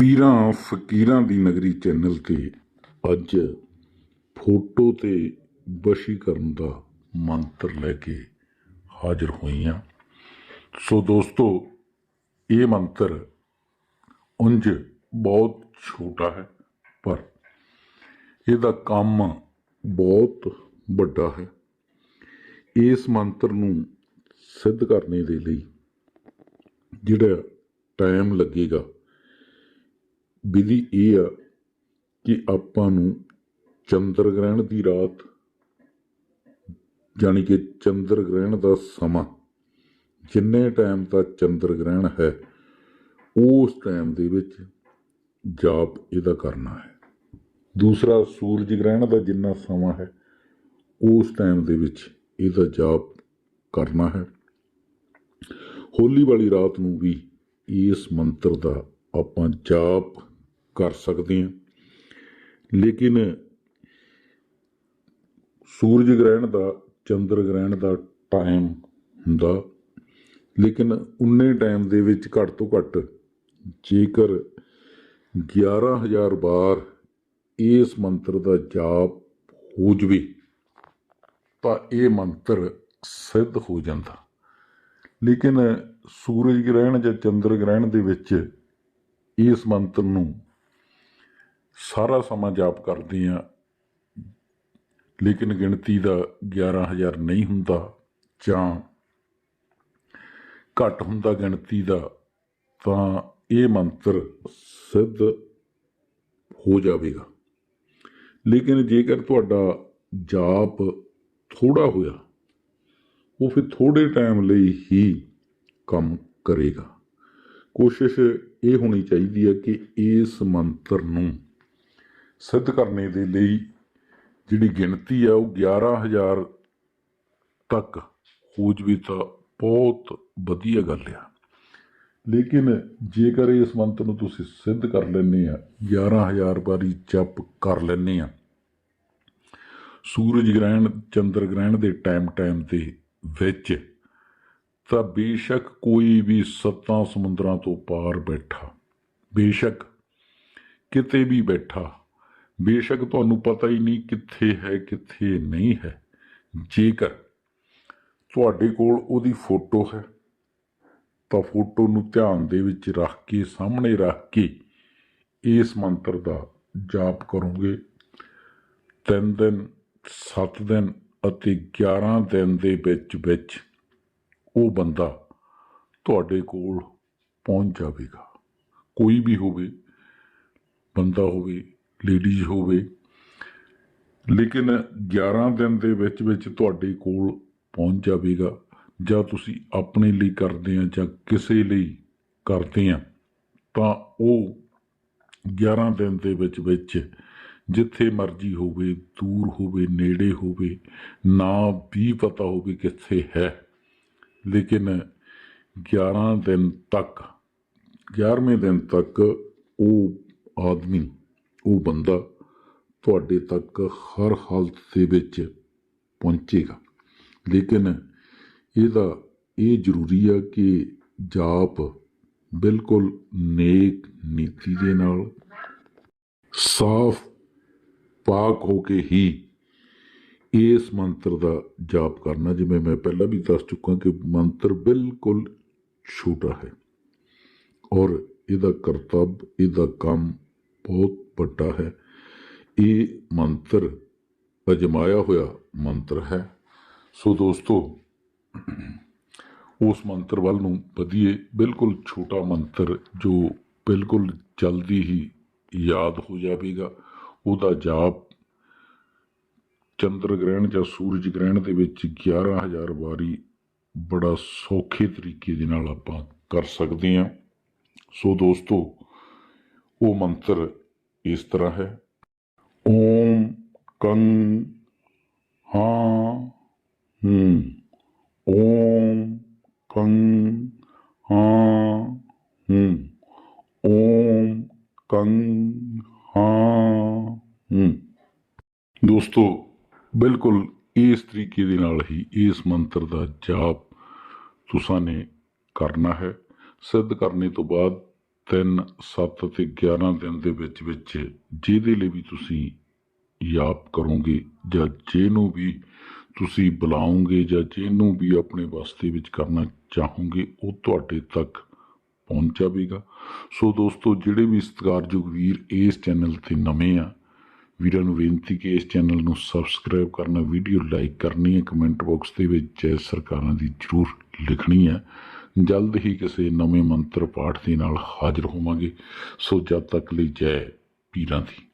ਪੀਰਾਂ, ਫਕੀਰਾਂ ਦੀ ਨਗਰੀ ਚੈਨਲ ਤੇ ਅੱਜ ਫੋਟੋ ਤੇ ਵਸ਼ੀਕਰਨ ਦਾ ਮੰਤਰ ਲੈ ਕੇ ਹਾਜ਼ਰ ਹੋਈ ਹਾਂ। ਸੋ ਦੋਸਤੋ, ਇਹ ਮੰਤਰ ਉਂਝ ਬਹੁਤ ਛੋਟਾ ਹੈ, ਪਰ ਇਹਦਾ ਕੰਮ ਬਹੁਤ ਵੱਡਾ ਹੈ। ਇਸ ਮੰਤਰ ਨੂੰ ਸਿੱਧ ਕਰਨੇ ਦੇ ਲਈ ਜਿਹੜਾ ਟਾਈਮ ਲੱਗੇਗਾ ਵਿਧੀ ਇਹ ਆ ਕਿ ਆਪਾਂ ਨੂੰ ਚੰਦਰ ਗ੍ਰਹਿਣ ਦੀ ਰਾਤ, ਜਾਣੀ ਕਿ ਚੰਦਰ ਗ੍ਰਹਿਣ ਦਾ ਸਮਾਂ, ਜਿੰਨੇ ਟਾਈਮ ਤੱਕ ਚੰਦਰ ਗ੍ਰਹਿਣ ਹੈ, ਉਸ ਟਾਈਮ ਦੇ ਵਿੱਚ ਜਾਪ ਇਹਦਾ ਕਰਨਾ ਹੈ। ਦੂਸਰਾ, ਸੂਰਜ ਗ੍ਰਹਿਣ ਦਾ ਜਿੰਨਾ ਸਮਾਂ ਹੈ, ਉਸ ਟਾਈਮ ਦੇ ਵਿੱਚ ਇਹਦਾ ਜਾਪ ਕਰਨਾ ਹੈ। ਹੋਲੀ ਵਾਲੀ ਰਾਤ ਨੂੰ ਵੀ ਇਸ ਮੰਤਰ ਦਾ ਆਪਾਂ ਜਾਪ ਕਰ ਸਕਦੇ ਹਾਂ ਲੇਕਿਨ ਸੂਰਜ ਗ੍ਰਹਿਣ ਦਾ, ਚੰਦਰ ਗ੍ਰਹਿਣ ਦਾ ਟਾਈਮ ਹੁੰਦਾ। ਲੇਕਿਨ ਉਨੇ ਟਾਈਮ ਦੇ ਵਿੱਚ ਘੱਟ ਤੋਂ ਘੱਟ ਜੇਕਰ 11000 ਵਾਰ ਇਸ ਮੰਤਰ ਦਾ ਜਾਪ ਹੋ ਜਵੇ, ਤਾਂ ਇਹ ਮੰਤਰ ਸਿੱਧ ਹੋ ਜਾਂਦਾ। ਲੇਕਿਨ ਸੂਰਜ ਗ੍ਰਹਿਣ ਜਾਂ ਚੰਦਰ ਗ੍ਰਹਿਣ ਦੇ ਵਿੱਚ ਇਸ ਮੰਤਰ ਨੂੰ ਸਾਰਾ ਸਮਾਂ ਜਾਪ ਕਰਦੇ ਆ ਲੇਕਿਨ ਗਿਣਤੀ ਦਾ 11000 ਨਹੀਂ ਹੁੰਦਾ, ਜਾਂ ਘੱਟ ਹੁੰਦਾ ਗਿਣਤੀ ਦਾ, ਤਾਂ ਇਹ ਮੰਤਰ ਸਿੱਧ ਹੋ ਜਾਵੇਗਾ। ਲੇਕਿਨ ਜੇਕਰ ਤੁਹਾਡਾ ਜਾਪ ਥੋੜਾ ਹੋਇਆ, ਉਹ ਫਿਰ ਥੋੜੇ ਟਾਈਮ ਲਈ ਹੀ ਕੰਮ ਕਰੇਗਾ। ਕੋਸ਼ਿਸ਼ ਇਹ ਹੋਣੀ ਚਾਹੀਦੀ ਹੈ ਕਿ ਇਸ ਮੰਤਰ ਨੂੰ ਸਿੱਧ ਕਰਨੇ ਦੇ ਲਈ ਜਿਹੜੀ ਗਿਣਤੀ ਆ ਉਹ 11000 ਤੱਕ ਹੋ ਜਵੇ ਤਾਂ ਬਹੁਤ ਵਧੀਆ ਗੱਲ ਆ। ਲੇਕਿਨ ਜੇਕਰ ਇਸ ਮੰਤਰ ਨੂੰ ਤੁਸੀਂ ਸਿੱਧ ਕਰ ਲੈਂਦੇ ਆ 11000 ਵਾਰੀ ਜਪ ਕਰ ਲੈਂਦੇ ਆ, ਸੂਰਜ ਗ੍ਰਹਿਣ, ਚੰਦਰ ਗ੍ਰਹਿਣ ਦੇ ਟਾਈਮ ਟਾਈਮ ਦੇ ਵਿੱਚ ਤਾਂ ਬੇਸ਼ੱਕ ਕੋਈ ਵੀ ਸੱਤਾਂ ਸਮੁੰਦਰਾਂ ਤੋਂ ਪਾਰ ਬੈਠਾ, ਬੇਸ਼ੱਕ ਕਿਤੇ ਵੀ ਬੈਠਾ ਬੇਸ਼ੱਕ ਤੁਹਾਨੂੰ ਪਤਾ ਹੀ ਨਹੀਂ ਕਿੱਥੇ ਹੈ, ਕਿੱਥੇ ਨਹੀਂ ਹੈ। ਜੇਕਰ ਤੁਹਾਡੇ ਕੋਲ ਉਹਦੀ ਫੋਟੋ ਹੈ, ਤਾਂ ਫੋਟੋ ਨੂੰ ਧਿਆਨ ਦੇ ਵਿੱਚ ਰੱਖ ਕੇ, ਸਾਹਮਣੇ ਰੱਖ ਕੇ ਇਸ ਮੰਤਰ ਦਾ ਜਾਪ ਕਰੋਗੇ। ਤਿੰਨ ਦਿਨ, ਸੱਤ ਦਿਨ ਅਤੇ 11 ਦਿਨ ਦੇ ਵਿੱਚ ਵਿੱਚ ਉਹ ਬੰਦਾ ਤੁਹਾਡੇ ਕੋਲ ਪਹੁੰਚ ਜਾਵੇਗਾ। ਕੋਈ ਵੀ ਹੋਵੇ, ਬੰਦਾ ਹੋਵੇ ਲੇਡੀਜ਼ ਹੋਵੇ। ਲੇਕਿਨ 11 ਦਿਨ ਦੇ ਵਿੱਚ ਵਿੱਚ ਤੁਹਾਡੇ ਕੋਲ ਪਹੁੰਚ ਜਾਵੇਗਾ। ਜਾਂ ਤੁਸੀਂ ਆਪਣੇ ਲਈ ਕਰਦੇ ਆ ਜਾਂ ਕਿਸੇ ਲਈ ਕਰਦੇ ਆ, ਤਾਂ ਉਹ 11 ਦਿਨ ਦੇ ਵਿੱਚ ਵਿੱਚ ਜਿੱਥੇ ਮਰਜ਼ੀ ਹੋਵੇ, ਦੂਰ ਹੋਵੇ, ਨੇੜੇ ਹੋਵੇ, ਨਾ ਵੀ ਪਤਾ ਹੋਵੇ ਕਿੱਥੇ ਹੈ। ਲੇਕਿਨ 11 ਦਿਨ ਤੱਕ 11ਵੇਂ ਦਿਨ ਤੱਕ ਉਹ ਆਦਮੀ ਉਹ ਬੰਦਾ ਤੁਹਾਡੇ ਤੱਕ ਹਰ ਹਾਲਤ ਦੇ ਵਿੱਚ ਪਹੁੰਚੇਗਾ। ਲੇਕਿਨ ਇਹਦਾ ਇਹ ਜ਼ਰੂਰੀ ਆ ਕਿ ਜਾਪ ਬਿਲਕੁਲ ਨੇਕ ਨੀਤੀ ਦੇ ਨਾਲ, ਸਾਫ਼ ਪਾਕ ਹੋ ਕੇ ਹੀ ਇਸ ਮੰਤਰ ਦਾ ਜਾਪ ਕਰਨਾ। ਜਿਵੇਂ ਮੈਂ ਪਹਿਲਾਂ ਵੀ ਦੱਸ ਚੁੱਕਾ ਕਿ ਮੰਤਰ ਬਿਲਕੁਲ ਛੋਟਾ ਹੈ ਔਰ ਇਹਦਾ ਕਰਤੱਵ, ਇਹਦਾ ਕੰਮ ਬਹੁਤ ਵੱਡਾ ਹੈ। ਇਹ ਮੰਤਰ ਅਜਮਾਇਆ ਹੋਇਆ ਮੰਤਰ ਹੈ। ਸੋ ਦੋਸਤੋ, ਉਸ ਮੰਤਰ ਵੱਲ ਨੂੰ ਵਧੀਏ, ਬਿਲਕੁਲ ਛੋਟਾ ਮੰਤਰ ਜੋ ਬਿਲਕੁਲ ਜਲਦੀ ਹੀ ਯਾਦ ਹੋ ਜਾਵੇਗਾ। ਉਹਦਾ ਜਾਪ ਚੰਦਰ ਗ੍ਰਹਿਣ ਜਾਂ ਸੂਰਜ ਗ੍ਰਹਿਣ ਦੇ ਵਿੱਚ 11000 ਵਾਰੀ ਬੜਾ ਸੌਖੇ ਤਰੀਕੇ ਦੇ ਨਾਲ ਆਪਾਂ ਕਰ ਸਕਦੇ ਹਾਂ। ਸੋ ਦੋਸਤੋ, ਉਹ ਮੰਤਰ ਇਸ ਤਰ੍ਹਾਂ ਹੈ। ਓਮ ਕੰ ਹਾਂ ਹੂੰ। ਓਮ ਕੰ ਹਾਂ ਹੂੰ। ਓਮ ਦੋਸਤੋ, ਬਿਲਕੁਲ ਇਸ ਤਰੀਕੇ ਦੇ ਨਾਲ ਹੀ ਇਸ ਮੰਤਰ ਦਾ ਜਾਪ ਤੁਸਾਂ ਨੇ ਕਰਨਾ ਹੈ। ਸਿੱਧ ਕਰਨੇ ਤੋਂ ਬਾਅਦ 3 7 ਅਤੇ 11 ਦਿਨ ਦੇ ਵਿੱਚ ਵਿੱਚ ਜਿਹਦੇ ਲਈ ਵੀ ਤੁਸੀਂ ਯਾਪ ਕਰੋਗੇ ਜਾਂ ਜਿਹਨੂੰ ਵੀ ਤੁਸੀਂ ਬੁਲਾਓਗੇ ਜਾਂ ਜਿਹਨੂੰ ਵੀ ਆਪਣੇ ਵਾਸਤੇ ਵਿੱਚ ਕਰਨਾ ਚਾਹੋਗੇ, ਉਹ ਤੁਹਾਡੇ ਤੱਕ ਪਹੁੰਚ ਜਾਵੇਗਾ। ਸੋ ਦੋਸਤੋ, ਜਿਹੜੇ ਵੀ ਸਤਿਕਾਰਯੋਗ ਵੀਰ ਇਸ ਚੈਨਲ ਤੇ ਨਵੇਂ ਆ, ਵੀਰਾਂ ਨੂੰ ਬੇਨਤੀ ਕਿ ਇਸ ਚੈਨਲ ਨੂੰ ਸਬਸਕ੍ਰਾਈਬ ਕਰਨਾ, ਵੀਡੀਓ ਲਾਈਕ ਕਰਨੀ ਹੈ, ਕਮੈਂਟ ਬਾਕਸ ਦੇ ਵਿੱਚ ਜੈ ਸਰਕਾਰਾਂ ਦੀ ਜ਼ਰੂਰ ਲਿਖਣੀ ਹੈ। ਜਲਦ ਹੀ ਕਿਸੇ ਨਵੇਂ ਮੰਤਰ ਪਾਠ ਦੇ ਨਾਲ ਹਾਜ਼ਰ ਹੋਵਾਂਗੇ। ਸੋ ਜਦ ਤੱਕ ਲਈ ਜੈ ਪੀਰਾਂ ਦੀ।